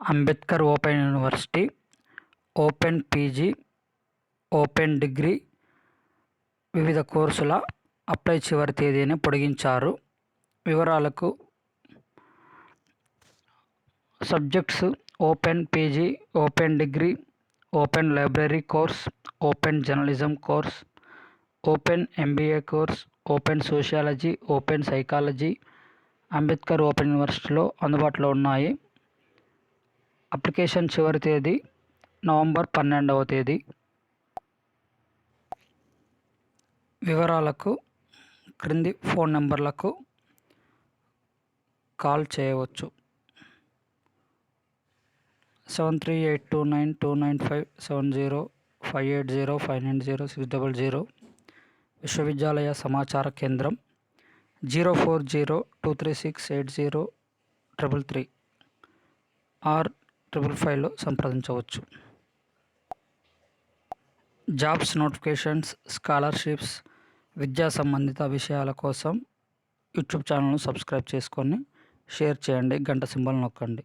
Ambedkar open university open PG open degree వివిధ కోర్సుల apply చివరి తేదీని పొడిగించారు. వివరాలకు subjects open PG open degree open library course open journalism course open MBA course open sociology open psychology Ambedkar open యూనివర్సిటీలో అందుబాటులో ఉన్నాయి. Application చివరి తేదీ నవంబర్ పన్నెండవ తేదీ. వివరాలకు క్రింది ఫోన్ నెంబర్లకు కాల్ చేయవచ్చు. Seven three eight two nine two nine five seven zero five eight zero five nine zero six double zero విశ్వవిద్యాలయ సమాచార కేంద్రం zero four zero two three six eight zero triple three. Or triple ఫైవ్లో సంప్రదించవచ్చు. Jobs notifications scholarships విద్యా సంబంధిత విషయాల కోసం YouTube ఛానల్ను సబ్స్క్రైబ్ చేసుకొని షేర్ చేయండి. గంట సింబల్ నొక్కండి.